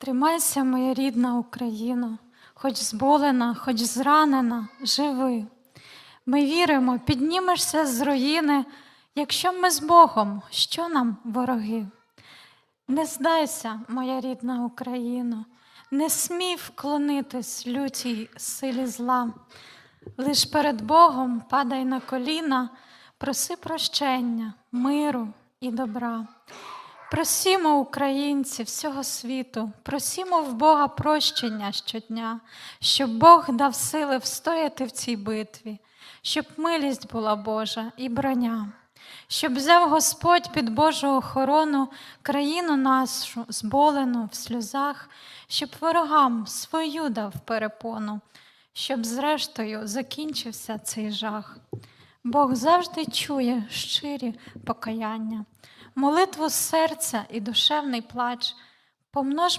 Тримайся, моя рідна Україна, хоч зболена, хоч зранена, живи. Ми віримо, піднімешся з руїни, якщо ми з Богом, що нам вороги? Не здайся, моя рідна Україно, не смій вклонитись лютій силі зла. Лиш перед Богом падай на коліна, проси прощення, миру і добра. Просімо, українці всього світу, просімо в Бога прощення щодня, щоб Бог дав сили встояти в цій битві, щоб милість була Божа і броня, щоб взяв Господь під Божу охорону країну нашу зболену в сльозах, щоб ворогам свою дав перепону, щоб зрештою закінчився цей жах. Бог завжди чує щирі покаяння, молитву серця і душевний плач. Помножмо